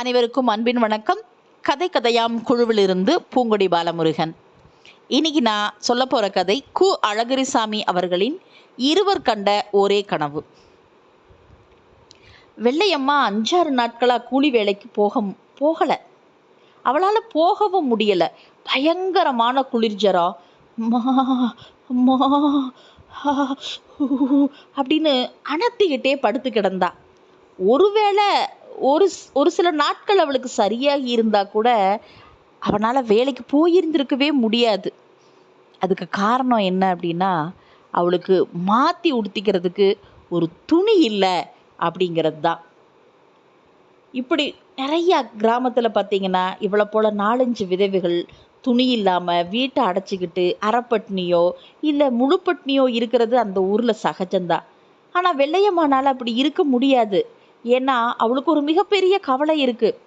அனைவருக்கும் அன்பின் வணக்கம். கதை கதையாம் குழுவிலிருந்து பூங்கொடி பாலமுருகன். இன்னைக்கு நான் சொல்ல போகிற கதை கு. அழகிரிசாமி அவர்களின் இருவர் கண்ட ஒரே கனவு. வெள்ளையம்மா அஞ்சாறு நாட்களாக கூலி வேலைக்கு போக போகலை. அவளால் போகவும் முடியலை. பயங்கரமான குளிர்ஜரம் மா மா அப்படின்னு அணத்திக்கிட்டே படுத்து கிடந்தா. ஒருவேளை ஒரு ஒரு சில நாட்கள் அவளுக்கு சரியாகி இருந்தா கூட அவனால் வேலைக்கு போயிருந்திருக்கவே முடியாது. அதுக்கு காரணம் என்ன அப்படின்னா அவளுக்கு மாற்றி உடுத்திக்கிறதுக்கு ஒரு துணி இல்லை அப்படிங்கிறது தான் இப்படி நிறைய கிராமத்தில் பார்த்தீங்கன்னா இவ்வளோ போல் நாலஞ்சு விதவைகள் துணி இல்லாமல் வீட்டை அடைச்சிக்கிட்டு அரைப்பட்னியோ இல்லை முழுப்பட்னியோ இருக்கிறது அந்த ஊரில் சகஜம்தான். ஆனால் வெள்ளையம்மானால் அப்படி இருக்க முடியாது. ஏன்னா அவளுக்கு ஒரு மிகப்பெரிய கவலை இருக்குது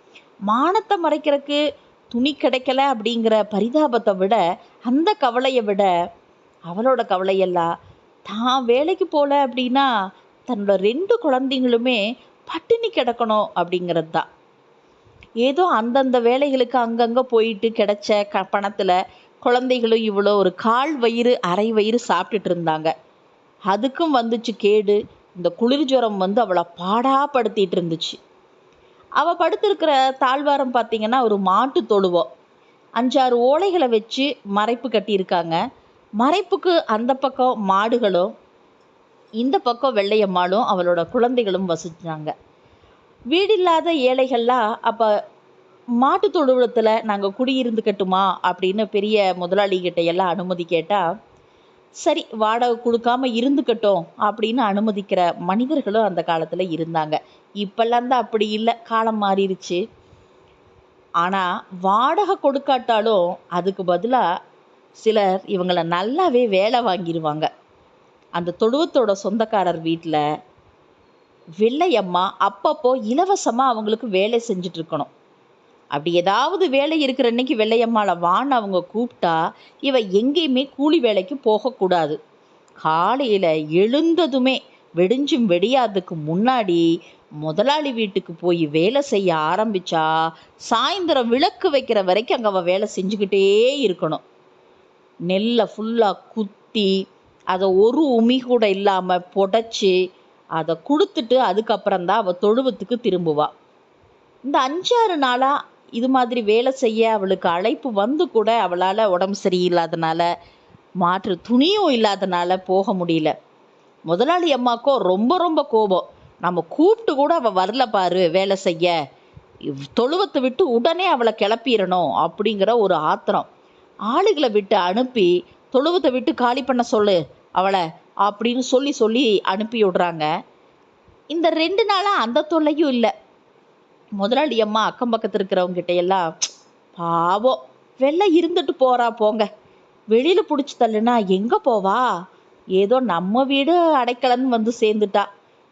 மானத்தை மறைக்கிறதுக்கு துணி கிடைக்கல அப்படிங்கிற பரிதாபத்தை விட அந்த கவலையை விட அவளோட கவலையெல்லாம் தான் வேலைக்கு போகல அப்படின்னா தன்னோட ரெண்டு குழந்தைங்களுமே பட்டினி கிடக்கணும் அப்படிங்கிறது தான். ஏதோ அந்தந்த வேலைகளுக்கு அங்கங்கே போயிட்டு கிடைச்ச க பணத்தில் குழந்தைகளும் இவ்வளோ ஒரு கால் வயிறு அரை வயிறு சாப்பிட்டுட்டு இருந்தாங்க. அதுக்கும் வந்துச்சு கேடு. இந்த குளிர் ஜுரம் வந்து அவளை பாடாப்படுத்திட்டு இருந்துச்சு. அவள் படுத்திருக்கிற தாழ்வாரம் பார்த்தீங்கன்னா ஒரு மாட்டு தொழுவம் அஞ்சாறு ஓலைகளை வச்சு மறைப்பு கட்டியிருக்காங்க. மறைப்புக்கு அந்த பக்கம் மாடுகளும் இந்த பக்கம் வெள்ளையம்மாளும் அவளோட குழந்தைகளும் வசிச்சாங்க. வீடில்லாத ஏழைகள்லாம் அப்போ மாட்டு தொழுவத்தில் நாங்கள் குடியிருந்துக்கட்டுமா அப்படின்னு பெரிய முதலாளிகிட்ட எல்லாம் அனுமதி கேட்டால் சரி வாடகை கொடுக்காம இருந்துக்கட்டும் அப்படின்னு அனுமதிக்கிற மனிதர்களும் அந்த காலத்தில் இருந்தாங்க. இப்பெல்லாம் தான் அப்படி இல்லை காலம் மாறிடுச்சு. ஆனால் வாடகை கொடுக்காட்டாலும் அதுக்கு பதிலாக சிலர் இவங்களை நல்லாவே வேலை வாங்கிடுவாங்க அந்த தொழுவத்தோட சொந்தக்காரர் வீட்டில் வெள்ளையம்மா அப்பப்போ இலவசமாக அவங்களுக்கு வேலை செஞ்சிட்ருக்கணும் அப்படி ஏதாவது வேலை இருக்கிற அன்னைக்கு வெள்ளையம்மாளை வான்னு அவங்க கூப்பிட்டா இவ எங்கேயுமே கூலி வேலைக்கு போகக்கூடாது காலையில் எழுந்ததுமே வெடிஞ்சும் வெடியாததுக்கு முன்னாடி முதலாளி வீட்டுக்கு போய் வேலை செய்ய ஆரம்பிச்சா சாயந்தரம் விளக்கு வைக்கிற வரைக்கும் அங்கே அவள் வேலை செஞ்சுக்கிட்டே இருக்கணும். நெல்லை ஃபுல்லாக குத்தி அதை ஒரு உமி கூட இல்லாமல் புடைச்சி அதை கொடுத்துட்டு அதுக்கப்புறம் தான் அவள் தொழுவத்துக்கு திரும்புவாள் இந்த அஞ்சாறு நாளாக இது மாதிரி வேலை செய்ய அவளுக்கு அழைப்பு வந்து கூட அவளால் உடம்பு சரியில்லாதனால மாற்று துணியும் இல்லாதனால போக முடியல. முதலாளி அம்மாக்கோ ரொம்ப ரொம்ப கோபம். நம்ம கூப்பிட்டு கூட அவள் வரல பாரு வேலை செய்ய. தொழுவத்தை விட்டு உடனே அவளை கிளப்பிடணும் அப்படிங்கிற ஒரு ஆத்திரம். ஆளுகளை விட்டு அனுப்பி தொழுவத்தை விட்டு காலி பண்ண சொல்லு அவளை அப்படின்னு சொல்லி சொல்லி அனுப்பி விடுறாங்க. இந்த ரெண்டு நாளாக அந்த தொல்லையும் இல்லை. முதலாளி அம்மா அக்கம் பக்கத்து இருக்கிறவங்கிட்ட எல்லாம் பாவம் வெள்ளை இருந்துட்டு போறா போங்க. வெளியில் பிடிச்சி தள்ளுனா எங்கே போவா? ஏதோ நம்ம வீடு அடைக்கலன்னு வந்து சேர்ந்துட்டா.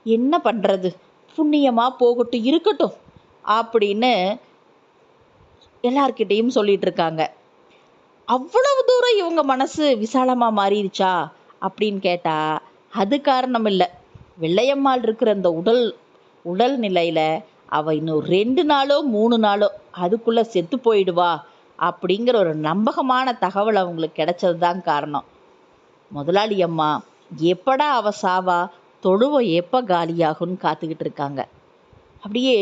என்ன பண்ணுறது புண்ணியமாக போகட்டும் இருக்கட்டும் அப்படின்னு எல்லார்கிட்டேயும் சொல்லிட்டு இருக்காங்க. அவ்வளவு தூரம் இவங்க மனசு விசாலமாக மாறிடுச்சா? அப்படின்னு கேட்டா அது காரணம் இல்லை. வெள்ளையம்மாள் இருக்கிற அந்த உடல் உடல் நிலையில் அவள் இன்னும் ரெண்டு நாளோ மூணு நாளோ அதுக்குள்ளே செத்து போயிடுவா அப்படிங்கிற ஒரு நம்பகமான தகவல் அவங்களுக்கு கிடைச்சது தான் காரணம். முதலாளி அம்மா எப்படா அவ சாவா? தொழுவம் எப்போ காலியாகும்னு காத்துக்கிட்டு இருக்காங்க. அப்படியே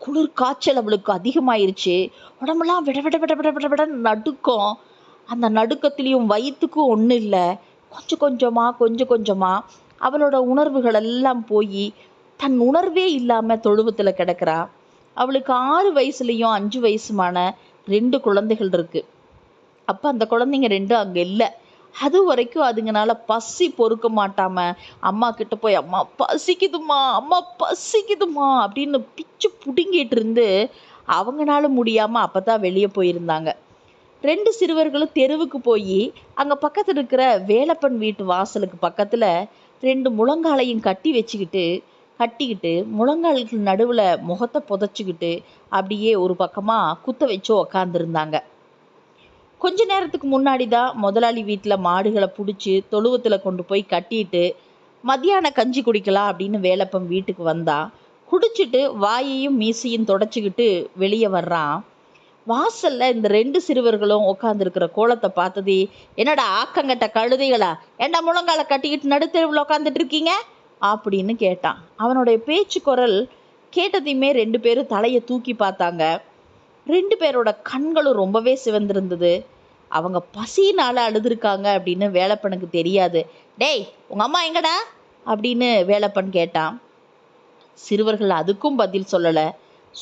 குளிர் காய்ச்சல் அவளுக்கு அதிகமாயிருச்சு. உடம்பெல்லாம் விட விட விட விட விட விட நடுக்கம். அந்த நடுக்கத்துலேயும் வயிற்றுக்கும் ஒன்றும் இல்லை. கொஞ்சம் கொஞ்சமாக கொஞ்சம் கொஞ்சமாக அவளோட உணர்வுகள் எல்லாம் போய் தன் உணர்வே இல்லாமல் தொழுவத்தில் கிடக்கிறா. அவளுக்கு ஆறு வயசுலேயும் அஞ்சு வயசுமான ரெண்டு குழந்தைகள் இருக்கு. அப்போ அந்த குழந்தைங்க ரெண்டும் அங்கே இல்லை. அது வரைக்கும் அதுங்கனால பசி பொறுக்க மாட்டாம அம்மா கிட்ட போய் அம்மா பசிக்குதுமா அம்மா பசிக்குதுமா அப்படின்னு பிச்சு புடுங்கிட்டு இருந்து அவங்களால முடியாம அப்பதான் வெளியே போயிருந்தாங்க. ரெண்டு சிறுவர்களும் தெருவுக்கு போய் அங்கே பக்கத்தில் இருக்கிற வேலப்பன் வீட்டு வாசலுக்கு பக்கத்தில் ரெண்டு முழங்காலையும் கட்டி வச்சுக்கிட்டு கட்டிக்கிட்டு முழங்காலுக்கு நடுவில் முகத்தை புதைச்சிக்கிட்டு அப்படியே ஒரு பக்கமாக குத்த வச்சு உக்காந்துருந்தாங்க. கொஞ்ச நேரத்துக்கு முன்னாடி தான் முதலாளி வீட்டில் மாடுகளை பிடிச்சி தொழுவத்தில் கொண்டு போய் கட்டிட்டு மத்தியான கஞ்சி குடிக்கலாம் அப்படின்னு வேலப்பன் வீட்டுக்கு வந்தா குடிச்சிட்டு வாயையும் மீசையும் தொடச்சிக்கிட்டு வெளியே வர்றான். வாசல்ல இந்த ரெண்டு சிறுவர்களும் உட்காந்துருக்கிற கோலத்தை பார்த்ததே என்னடா ஆக்கங்கட்ட கழுதைகளா? ஏண்டா முழங்கால கட்டிக்கிட்டு நடுத்தெருவில் உட்காந்துட்டு இருக்கீங்க? அப்படின்னு கேட்டான். அவனுடைய பேச்சு குரல் கேட்டதையுமே ரெண்டு பேரும் தலையை தூக்கி பார்த்தாங்க. ரெண்டு பேரோட கண்களும் ரொம்பவே சிவந்திருந்தது. அவங்க பசினால அழுதுருக்காங்க அப்படின்னு வேலப்பனுக்கு தெரியாது. டேய் உங்க அம்மா எங்கடா? அப்படின்னு வேலப்பன் கேட்டான். சிறுவர்கள் அதுக்கும் பதில் சொல்லலை.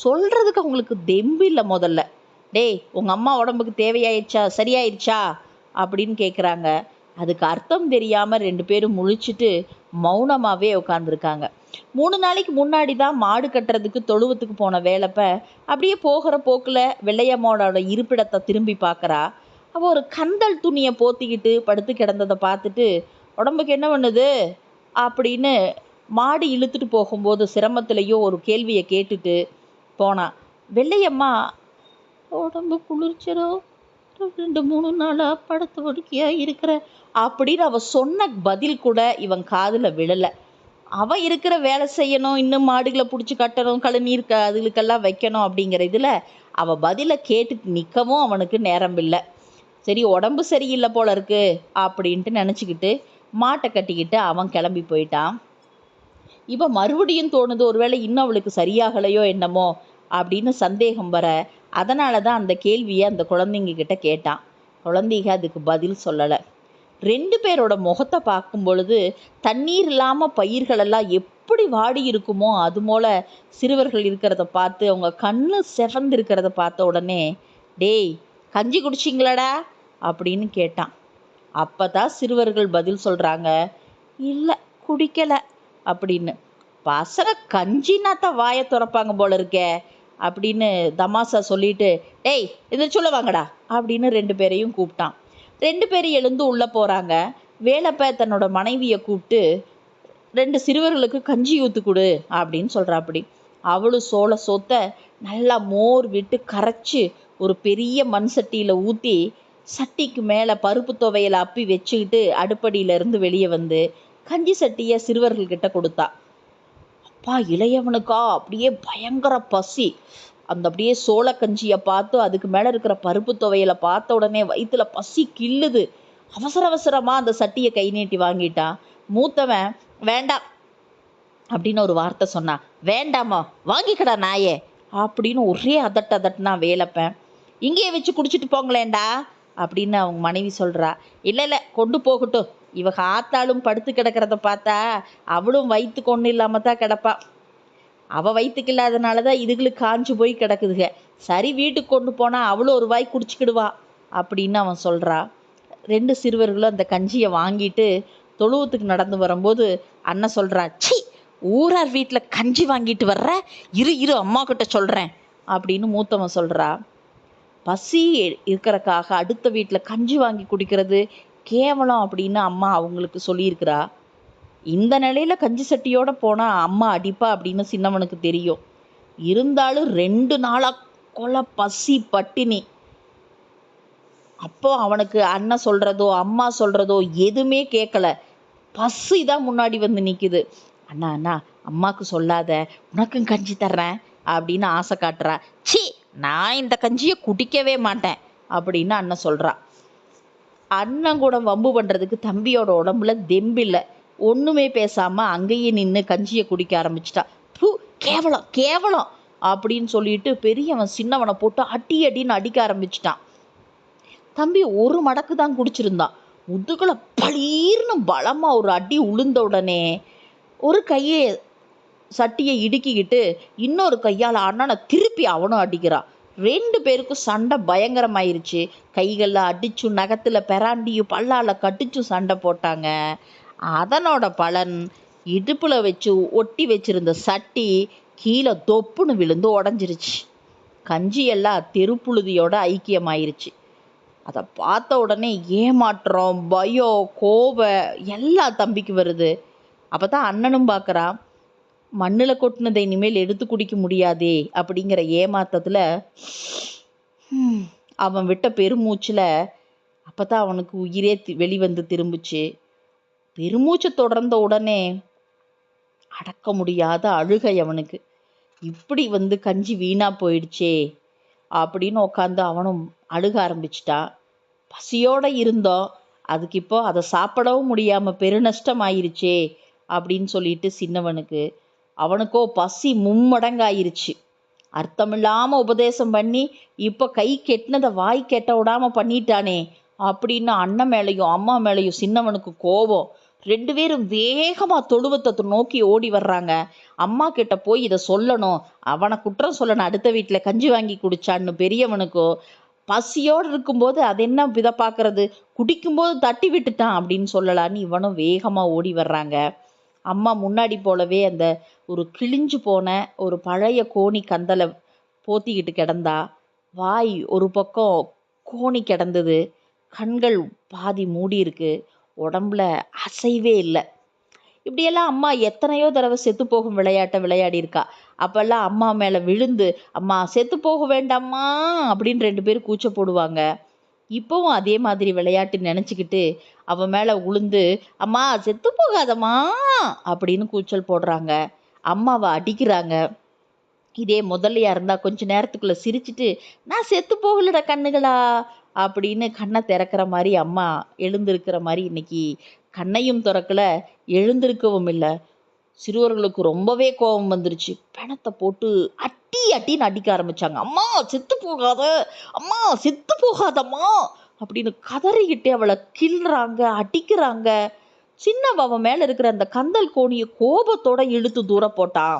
சொல்றதுக்கு அவங்களுக்கு தெம்பு இல்லை முதல்ல. டேய் உங்க அம்மா உடம்புக்கு தேவையாயிடுச்சா? சரியாயிடுச்சா? அப்படின்னு கேட்குறாங்க அதுக்கு அர்த்தம் தெரியாமல் ரெண்டு பேரும் முழிச்சிட்டு மௌனமாகவே உட்காந்துருக்காங்க மூணு நாளைக்கு முன்னாடி தான் மாடு கட்டுறதுக்கு தொழுவத்துக்கு போன வேலைப்ப அப்படியே போகிற போக்கில் வெள்ளையம்மாவோட இருப்பிடத்தை திரும்பி பார்க்குறா. அவள் ஒரு கந்தல் துணியை போத்திக்கிட்டு படுத்து கிடந்ததை பார்த்துட்டு உடம்புக்கு என்ன பண்ணுது? அப்படின்னு மாடு இழுத்துட்டு போகும்போது சிரமத்திலையும் ஒரு கேள்வியை கேட்டுட்டு போனான் வெள்ளையம்மா உடம்பு குளிர்ச்சிரோ? ரெண்டு மூணு நாளாக படுத்து படுக்கையா இருக்கிற? அப்படின்னு அவ சொன்ன பதில் கூட இவன் காதுல விழல. அவ இருக்கிற வேலை செய்யணும் இன்னும் மாடுகளை பிடிச்சி கட்டணும் கழுநீர் க அதுகளுக்கெல்லாம் வைக்கணும் அப்படிங்கிற இதில் அவள் பதிலை கேட்டு நிற்கவும் அவனுக்கு நேரம் இல்லை சரி உடம்பு சரியில்லை போல இருக்கு அப்படின்ட்டு நினச்சிக்கிட்டு மாட்டை கட்டிக்கிட்டு அவன் கிளம்பி போயிட்டான். இவ மறுபடியும் தோணுது ஒருவேளை இன்னும் அவளுக்கு சரியாகலையோ என்னமோ அப்படின்னு சந்தேகம் வர அதனால தான் அந்த கேள்வியை அந்த குழந்தைங்க கிட்ட கேட்டான். குழந்தைங்க அதுக்கு பதில் சொல்லலை. ரெண்டு பேரோட முகத்தை பார்க்கும் பொழுது தண்ணீர் இல்லாமல் பயிர்களெல்லாம் எப்படி வாடி இருக்குமோ அது போல் சிறுவர்கள் இருக்கிறத பார்த்து அவங்க கண்ணு செவந்து இருக்கிறத பார்த்த உடனே டேய் கஞ்சி குடிச்சிங்களாடா? அப்படின்னு கேட்டான். அப்போ தான் சிறுவர்கள் பதில் சொல்கிறாங்க இல்லை குடிக்கலை. அப்படின்னு. பசங்க கஞ்சின்னா தான் வாயை திறப்பாங்க போல இருக்கே. அப்படின்னு தமாசா சொல்லிட்டு டேய் இதை சொல்ல வாங்கடா அப்படின்னு ரெண்டு பேரையும் கூப்பிட்டான். ரெண்டு பேரும் எழுந்து உள்ளே போகிறாங்க வேலப்ப தன்னோட மனைவியை கூப்பிட்டு ரெண்டு சிறுவர்களுக்கு கஞ்சி ஊத்து கொடு அப்படின்னு சொல்கிறாப்படி அவளும் சோள சோத்தை நல்லா மோர் விட்டு கரைச்சி ஒரு பெரிய மண் சட்டியில் ஊற்றி சட்டிக்கு மேலே பருப்பு துவையலை அப்பி வச்சுக்கிட்டு அடுப்படியில இருந்து வெளியே வந்து கஞ்சி சட்டியை சிறுவர்கள்கிட்ட கொடுத்தா. அப்பா இளையவனுக்கா? அப்படியே பயங்கர பசி. அந்த அப்படியே சோளக்கஞ்சியை பார்த்து அதுக்கு மேலே இருக்கிற பருப்பு துவையலை பார்த்த உடனே வயிற்றுல பசி கிள்ளுது. அவசர அவசரமாக அந்த சட்டியை கை நீட்டி வாங்கிட்டான் மூத்தவன் வேண்டாம் அப்படின்னு ஒரு வார்த்தை சொன்னான் வேண்டாமா வாங்கிக்கடா நாயே அப்படின்னு ஒரே அதட்ட அதட்டுனா வேலைப்பேன். இங்கேயே வச்சு குடிச்சிட்டு போங்களேன்டா அப்படின்னு அவங்க மனைவி சொல்கிறா இல்லை இல்லை கொண்டு போகட்டும். இவ ஆத்தாளும் படுத்து கிடக்கிறத பார்த்தா அவளும் வயிற்றுக்கு ஒன்றும் இல்லாமல் தான் கிடப்பா. அவள் வயிற்றுக்கு இல்லாதனால தான் இதுகளுக்கு காஞ்சு போய் கிடக்குதுங்க. சரி வீட்டுக்கு கொண்டு போனால் அவளும் ஒரு வாய் குடிச்சிக்கிடுவா அப்படின்னு அவன் சொல்கிறா ரெண்டு சிறுவர்களும் அந்த கஞ்சியை வாங்கிட்டு தொழுவத்துக்கு நடந்து வரும்போது அண்ணன் சொல்கிறா சி ஊரார் வீட்டில் கஞ்சி வாங்கிட்டு வர்ற? இரு இரு அம்மா கிட்ட சொல்கிறேன் அப்படின்னு மூத்தவன் சொல்கிறா பசி இருக்கிறக்காக அடுத்த வீட்டில் கஞ்சி வாங்கி குடிக்கிறது கேவலம் அப்படின்னு அம்மா அவங்களுக்கு சொல்லியிருக்கிறா. இந்த நிலையில கஞ்சி சட்டியோட போனா அம்மா அடிப்பா அப்படின்னு சின்னவனுக்கு தெரியும். இருந்தாலும் ரெண்டு நாளா கொலை பசி பட்டினி. அப்போ அவனுக்கு அண்ணன் சொல்றதோ அம்மா சொல்றதோ எதுவுமே கேட்கல பசி தான் முன்னாடி வந்து நிக்குது. அண்ணா அண்ணா அம்மாக்கு சொல்லாத உனக்கும் கஞ்சி தர்றேன் அப்படின்னு ஆசை காட்டுறா. சி நான் இந்த கஞ்சியை குடிக்கவே மாட்டேன் அப்படின்னு அண்ணன் சொல்றா. அண்ணன் கூட வம்பு பண்றதுக்கு தம்பியோட உடம்புல தெம்பில்லை. ஒண்ணுமே பேசாம அங்கேயே நின்று கஞ்சியை குடிக்க ஆரம்பிச்சிட்டா. பூ கேவலம் கேவலம் அப்படின்னு சொல்லிட்டு பெரியவன் சின்னவனை போட்டு அடி அடின்னு அடிக்க ஆரம்பிச்சிட்டான். தம்பி ஒரு மடக்கு தான் குடிச்சிருந்தான் முதுகுல பளீர்னு பலமா ஒரு அடி உளுந்த உடனே ஒரு கையை சட்டியை இடுக்கிக்கிட்டு இன்னொரு கையால் அண்ணனை திருப்பி அவனும் அடிக்கிறான் ரெண்டு பேருக்கும் சண்டை பயங்கரமாயிருச்சு. கைகளில் அடிச்சும் நகத்தில் பெராண்டியும் பல்லால் கட்டிச்சும் சண்டை போட்டாங்க. அதனோட பலன் இடுப்பில் வச்சு ஒட்டி வச்சிருந்த சட்டி கீழே தொப்புன்னு விழுந்து உடஞ்சிருச்சு. கஞ்சியெல்லாம் தெருப்புழுதியோட ஐக்கியமாயிருச்சு. அதை பார்த்த உடனே ஏமாற்றம் பயம் கோபம் எல்லாம் தம்பிக்கு வருது. அப்போ தான் அண்ணனும் பார்க்குறான். மண்ணில் கொட்டினதை இனிமேல் எடுத்து குடிக்க முடியாதே அப்படிங்கிற ஏமாத்தத்தில் அவன் விட்ட பெருமூச்சில் அப்போ தான் அவனுக்கு உயிரே தி- வெளிவந்து திரும்புச்சு. பெருமூச்சு தொடர்ந்த உடனே அடக்க முடியாத அழுகை அவனுக்கு. இப்படி வந்து கஞ்சி வீணா போயிடுச்சே அப்படின்னு உட்காந்து அவனும் அழுக ஆரம்பிச்சிட்டான். பசியோட இருந்தோம். அதுக்கு இப்போ அதை சாப்பிடவும் முடியாம பெருநஷ்டம் ஆயிருச்சே அப்படின்னு சொல்லிட்டு சின்னவனுக்கு அவனுக்கோ பசி மும்மடங்காயிருச்சு. அர்த்தமில்லாம உபதேசம் பண்ணி இப்போ கை கெட்டினதை வாய் கெட்ட விடாம பண்ணிட்டானே அப்படின்னு அண்ணன் மேலேயும் அம்மா மேலேயும் சின்னவனுக்கு கோபம். ரெண்டு பேரும் வேகமா தொழுவத்தை நோக்கி ஓடி வர்றாங்க. அம்மா கிட்ட போய் இதை சொல்லணும். அவனை குற்றம் சொல்லணும். அடுத்த வீட்டில் கஞ்சி வாங்கி குடிச்சான்னு பெரியவனுக்கோ பசியோடு இருக்கும்போது அது என்ன இதை பார்க்கறது? குடிக்கும்போது தட்டி விட்டுட்டான் அப்படின்னு சொல்லலான்னு இவனும் வேகமாக ஓடி வர்றாங்க. அம்மா முன்னாடி போலவே அந்த ஒரு கிழிஞ்சு போன ஒரு பழைய கோணி கந்தலை போத்திக்கிட்டு கிடந்தா வாய் ஒரு பக்கம் கோணி கிடந்தது கண்கள் பாதி மூடி இருக்கு உடம்புல அசைவே இல்லை. இப்படியெல்லாம் அம்மா எத்தனையோ தடவை செத்து போகும் விளையாட்டை விளையாடி இருக்கா. அப்போல்லாம் அம்மா மேலே விழுந்து அம்மா செத்து போக வேண்டாம்மா அப்படின்னு ரெண்டு பேரும் கூச்ச போடுவாங்க. இப்போவும் அதே மாதிரி விளையாட்டு நினச்சிக்கிட்டு அவன் மேலே உளுந்து அம்மா செத்து போகாதம்மா அப்படின்னு கூச்சல் போடுறாங்க. அம்மாவை அடிக்கிறாங்க. இதே முதல்லையா இருந்தால் கொஞ்ச நேரத்துக்குள்ளே சிரிச்சிட்டு நான் செத்து போகலடா கண்ணுகளா அப்படின்னு கண்ணை திறக்கிற மாதிரி அம்மா எழுந்திருக்கிற மாதிரி இன்னைக்கு கண்ணையும் திறக்கல எழுந்திருக்கவும் இல்லை. சிறுவர்களுக்கு ரொம்பவே கோபம் வந்துருச்சு. பிணத்தை போட்டு அட்டி அட்டின்னு அடிக்க ஆரம்பிச்சாங்க. அம்மா செத்து போகாத. அம்மா செத்து போகாதம்மா. அப்படின்னு கதறிக்கிட்டே அவளை கிள்றாங்க அடிக்கிறாங்க. சின்ன அவன் மேல இருக்கிற அந்த கந்தல் கோணியை கோபத்தோட இழுத்து தூர போட்டான்.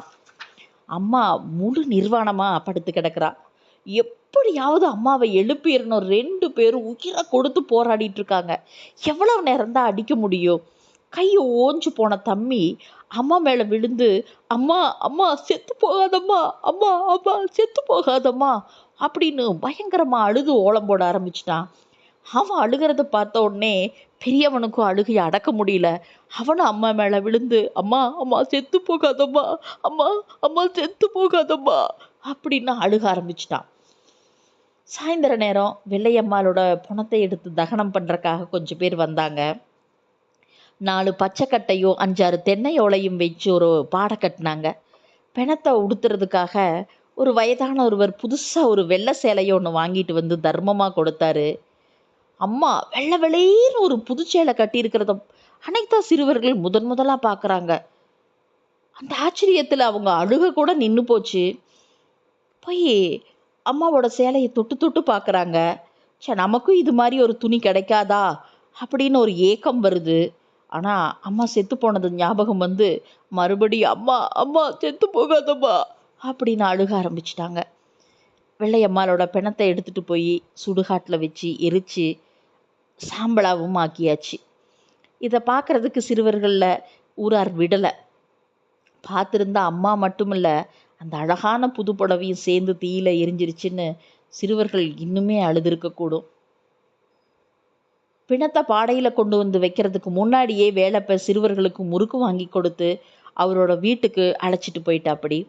அம்மா முழு நிர்வாணமா படுத்து கிடக்குறா. எப்படியாவது அம்மாவை எழுப்பிடணும் ரெண்டு பேரும் உயிரை கொடுத்து போராடிட்டு இருக்காங்க. எவ்வளவு நேரம் தான் அடிக்க முடியும்? கை ஓஞ்சு போன தம்பி அம்மா மேலே விழுந்து அம்மா அம்மா செத்து போகாதம்மா அம்மா அம்மா செத்து போகாதம்மா அப்படின்னு பயங்கரமாக அழுது ஓலம் போட ஆரம்பிச்சிட்டான் அவன் அழுகிறத பார்த்த உடனே பெரியவனுக்கும் அழுகையை அடக்க முடியல. அவனும் அம்மா மேலே விழுந்து அம்மா அம்மா செத்து போகாதம்மா அம்மா அம்மா செத்து போகாதம்மா அப்படின்னு அழுக ஆரம்பிச்சிட்டான் சாயந்தர நேரம் வெள்ளையம்மாளோட பணத்தை எடுத்து தகனம் பண்ணுறக்காக கொஞ்சம் பேர் வந்தாங்க. நாலு பச்சைக்கட்டையும் அஞ்சாறு தென்னையோலையும் வச்சு ஒரு பாடை கட்டினாங்க. பிணத்தை உடுத்துறதுக்காக ஒரு வயதான ஒருவர் புதுசாக ஒரு வெள்ளை சேலையை ஒன்று வாங்கிட்டு வந்து தர்மமாக கொடுத்தாரு. அம்மா வெள்ளை வெளேன்னு ஒரு புது சேலை கட்டியிருக்கிறத அனைத்தா சிறுவர்கள் முதன் முதலாக பார்க்குறாங்க அந்த ஆச்சரியத்தில் அவங்க அழுக கூட நின்று போச்சு. போய் அம்மாவோட சேலையை தொட்டு தொட்டு பார்க்குறாங்க சே நமக்கும் இது மாதிரி ஒரு துணி கிடைக்காதா? அப்படின்னு ஒரு ஏக்கம் வருது. ஆனால் அம்மா செத்து போனது ஞாபகம் வந்து மறுபடியும் அம்மா அம்மா செத்து போகாதம்மா அப்படின்னு அழுக ஆரம்பிச்சிட்டாங்க. வெள்ளையம்மாளோட பிணத்தை எடுத்துகிட்டு போய் சுடுகாட்டில் வச்சு எரித்து சாம்பலாகவும் ஆக்கியாச்சு. இதை பார்க்கறதுக்கு சிறுவர்களில் ஊரார் விடலை. பார்த்துருந்தா அம்மா மட்டுமில்ல அந்த அழகான புது புடவையும் சேர்ந்து தீயில எரிஞ்சிருச்சுன்னு சிறுவர்கள் இன்னுமே அழுதுருக்கக்கூடும். பிணத்தை பாடையில் கொண்டு வந்து வைக்கிறதுக்கு முன்னாடியே வேலப்ப சிறுவர்களுக்கு முறுக்கு வாங்கி கொடுத்து அவரோட வீட்டுக்கு அழைச்சிட்டு போயிட்டாப்படி.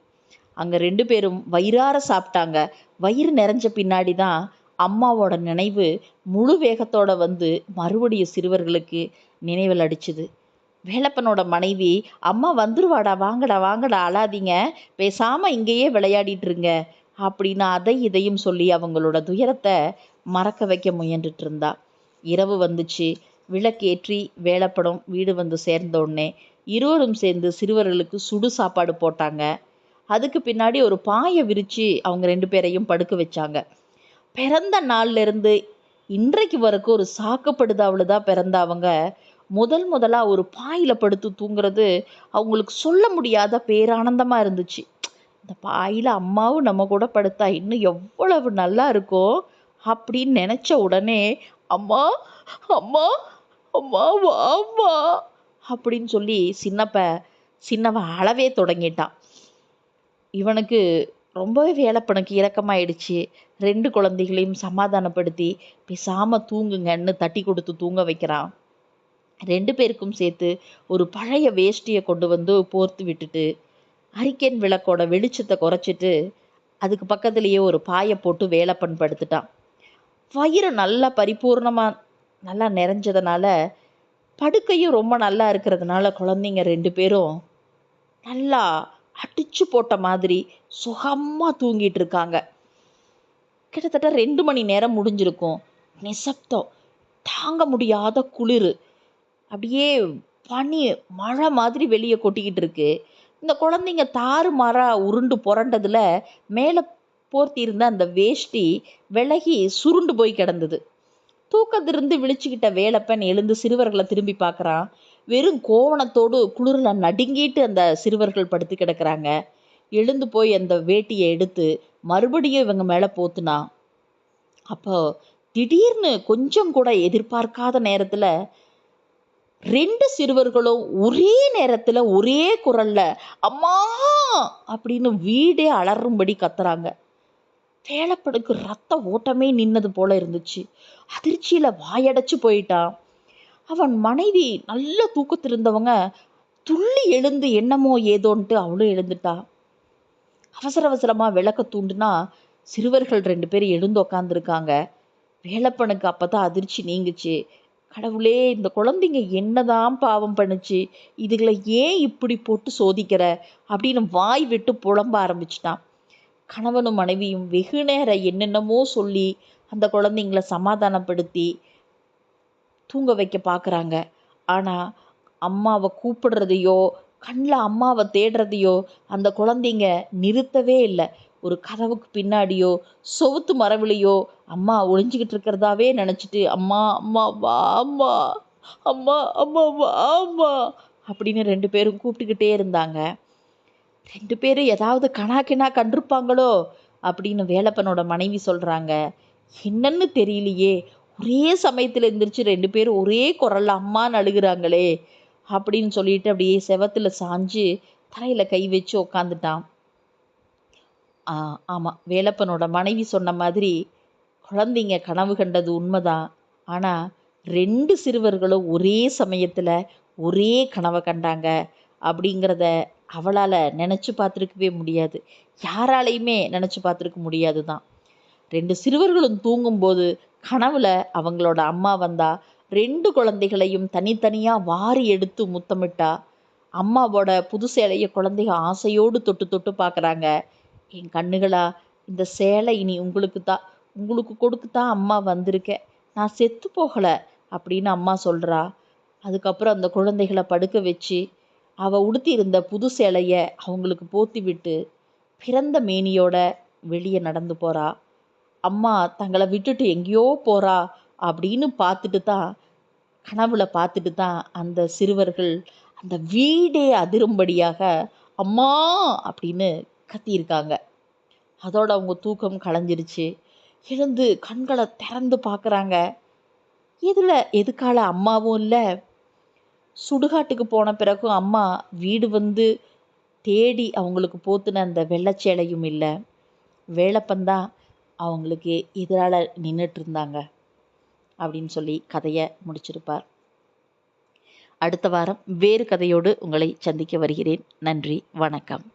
அங்கே ரெண்டு பேரும் வயிறார சாப்பிட்டாங்க. வயிறு நிறைஞ்ச பின்னாடி தான் அம்மாவோட நினைவு முழு வேகத்தோட வந்து மறுபடியும் சிறுவர்களுக்கு நினைவில் அடிச்சுது. வேலப்பனோட மனைவி அம்மா வந்துருவாடா வாங்கடா வாங்கடா அழாதீங்க. பேசாமல் இங்கேயே விளையாடிட்டு இருங்க. அப்படின்னு அதை இதையும் சொல்லி அவங்களோட துயரத்தை மறக்க வைக்க முயன்றுட்டு இருந்தா. இரவு வந்துச்சு. விளக்கேற்றி வேலைப்படம் வீடு வந்து சேர்ந்த உடனே இருவரும் சேர்ந்து சிறுவர்களுக்கு சுடு சாப்பாடு போட்டாங்க. அதுக்கு பின்னாடி ஒரு பாயை விரிச்சு அவங்க ரெண்டு பேரையும் படுக்க வச்சாங்க. பிறந்த நாள்ல இருந்து இன்றைக்கு வரைக்கும் ஒரு சாக்கப்படுதாவில் தான் பிறந்த அவங்க. முதல் முதலா ஒரு பாயில படுத்து தூங்குறது அவங்களுக்கு சொல்ல முடியாத பேரானந்தமா இருந்துச்சு. இந்த பாயில அம்மாவும் நம்ம கூட படுத்தா இன்னும் எவ்வளவு நல்லா இருக்கும் அப்படின்னு நினைச்ச உடனே அம்மா அம்மா அம்மா வாம்மா அப்படின்னு சொல்லி சின்னப்ப சின்னவன் அழவே தொடங்கிட்டான் இவனுக்கு ரொம்பவே வேலைப்பனுக்கு இரக்கமாயிடுச்சு ரெண்டு குழந்தைகளையும் சமாதானப்படுத்தி பேசாம தூங்குங்கன்னு தட்டி கொடுத்து தூங்க வைக்கிறான் ரெண்டு பேருக்கும் சேர்த்து ஒரு பழைய வேஷ்டியை கொண்டு வந்து போர்த்து விட்டுட்டு அரிக்கன் விளக்கோட வெளிச்சத்தை குறைச்சிட்டு அதுக்கு பக்கத்துலேயே ஒரு பாயை போட்டு வேலப்பன் படுத்துட்டான் வயிறு நல்லா பரிபூர்ணமா நல்லா நிறைஞ்சதுனால படுக்கையும் ரொம்ப நல்லா இருக்கிறதுனால குழந்தைங்க ரெண்டு பேரும் நல்லா அடிச்சு போட்ட மாதிரி சுகமாக தூங்கிட்டு இருக்காங்க. கிட்டத்தட்ட ரெண்டு மணி நேரம் முடிஞ்சிருக்கும். நிசப்தம். தாங்க முடியாத குளிர். அப்படியே பனி மழை மாதிரி வெளியே கொட்டிக்கிட்டு இருக்கு. இந்த குழந்தைங்க தாறு மாறா உருண்டு புரண்டதுல மேலே போர்த்தி இருந்த அந்த வேஷ்டி விலகி சுருண்டு போய் கிடந்தது. தூக்கத்திலிருந்து விழிச்சுக்கிட்ட வேலப்பன் எழுந்து சிறுவர்களை திரும்பி பார்க்குறான். வெறும் கோவணத்தோடு குளிரில் நடுங்கிட்டு அந்த சிறுவர்கள் படுத்து கிடக்கிறாங்க. எழுந்து போய் அந்த வேட்டியை எடுத்து மறுபடியும் இவங்க மேலே போத்துனா. அப்போ திடீர்னு கொஞ்சம் கூட எதிர்பார்க்காத நேரத்தில் ரெண்டு சிறுவர்களும் ஒரே நேரத்தில் ஒரே குரல்ல அம்மா! அப்படின்னு வீடே அலறும்படி கத்துறாங்க. வேலப்பனுக்கு ரத்த ஓட்டமே நின்னது போல இருந்துச்சு. அதிர்ச்சியில வாயடைச்சு போயிட்டான் அவன் மனைவி நல்ல தூக்கத்தில் இருந்தவங்க துள்ளி எழுந்து என்னமோ ஏதோன்ட்டு அவளும் எழுந்துட்டா. அவசர அவசரமா விளக்க தூண்டுனா சிறுவர்கள் ரெண்டு பேரும் எழுந்து உக்காந்துருக்காங்க. வேலப்பனுக்கு அப்பதான் அதிர்ச்சி நீங்குச்சு. கடவுளே இந்த குழந்தைங்க என்னதான் பாவம் பண்ணுச்சு. இதுகளை ஏன் இப்படி போட்டு சோதிக்கிற? அப்படின்னு வாய் விட்டு புலம்ப ஆரம்பிச்சிட்டான். கணவனும் மனைவியும் வெகு நேரம் என்னென்னமோ சொல்லி அந்த குழந்தைங்கள சமாதானப்படுத்தி தூங்க வைக்க பார்க்குறாங்க. ஆனால் அம்மாவை கூப்பிடுறதையோ கண்ணில் அம்மாவை தேடுறதையோ அந்த குழந்தைங்க நிறுத்தவே இல்லை. ஒரு கதவுக்கு பின்னாடியோ சொவுத்து மரவிலையோ அம்மா ஒளிஞ்சிக்கிட்டு இருக்கிறதாவே நினச்சிட்டு அம்மா அம்மா வா அம்மா அம்மா அம்மா வா அம்மா அப்படின்னு ரெண்டு பேரும் கூப்பிட்டுக்கிட்டே இருந்தாங்க. ரெண்டு பேரும் ஏதாவது கணாக்கினா கண்டிருப்பாங்களோ? அப்படின்னு வேலப்பனோட மனைவி சொல்கிறாங்க என்னன்னு தெரியலையே. ஒரே சமயத்தில் எந்திரிச்சு ரெண்டு பேரும் ஒரே குரல்ல அம்மான்னு அழுகிறாங்களே அப்படின்னு சொல்லிட்டு அப்படியே செவத்தில் சாஞ்சு தலையில் கை வச்சு உக்காந்துட்டான். ஆ ஆமாம் வேலப்பனோட மனைவி சொன்ன மாதிரி குழந்தைங்க கனவு கண்டது உண்மைதான். ஆனால் ரெண்டு சிறுவர்களும் ஒரே சமயத்தில் ஒரே கனவை கண்டாங்க அப்படிங்கிறத அவளால் நினச்சி பார்த்துருக்கவே முடியாது. யாராலையுமே நினச்சி பார்த்துருக்க முடியாது தான் ரெண்டு சிறுவர்களும் தூங்கும்போது கனவுல அவங்களோட அம்மா வந்தா ரெண்டு குழந்தைகளையும் தனித்தனியாக வாரி எடுத்து முத்தமிட்டா அம்மாவோட புது சேலையை குழந்தைங்க ஆசையோடு தொட்டு தொட்டு பார்க்குறாங்க என் கண்ணுகளா இந்த சேலை இனி உங்களுக்கு தான் உங்களுக்கு கொடுக்கு தான் அம்மா வந்திருக்கேன். நான் செத்து போகலை அப்படின்னு அம்மா சொல்கிறா அதுக்கப்புறம் அந்த குழந்தைகளை படுக்க வச்சு அவள் உடுத்தியிருந்த புது சேலையை அவங்களுக்கு போத்தி விட்டு பிறந்த மேனியோட வெளியே நடந்து போகிறா அம்மா தங்களை விட்டுட்டு எங்கேயோ போகிறா அப்படின்னு பார்த்துட்டு தான் கனவுல பார்த்துட்டு தான் அந்த சிறுவர்கள் அந்த வீடே அதிரும்படியாக அம்மா அப்படின்னு கத்தியிருக்காங்க. அதோட அவங்க தூக்கம் களைஞ்சிருச்சு எழுந்து கண்களை திறந்து பார்க்குறாங்க. இதில் எதுக்கால அம்மாவும் இல்லை சுடுகாட்டுக்கு போன பிறகும் அம்மா வீடு வந்து தேடி அவங்களுக்கு போத்துன அந்த வெள்ளச்சேலையும் இல்லை. வேலப்பந்தான் அவங்களுக்கு எதிரால் நின்றுட்டு இருந்தாங்க அப்படின்னு சொல்லி கதையை முடிச்சிருப்பார். அடுத்த வாரம் வேறு கதையோடு உங்களை சந்திக்க வருகிறேன். நன்றி வணக்கம்.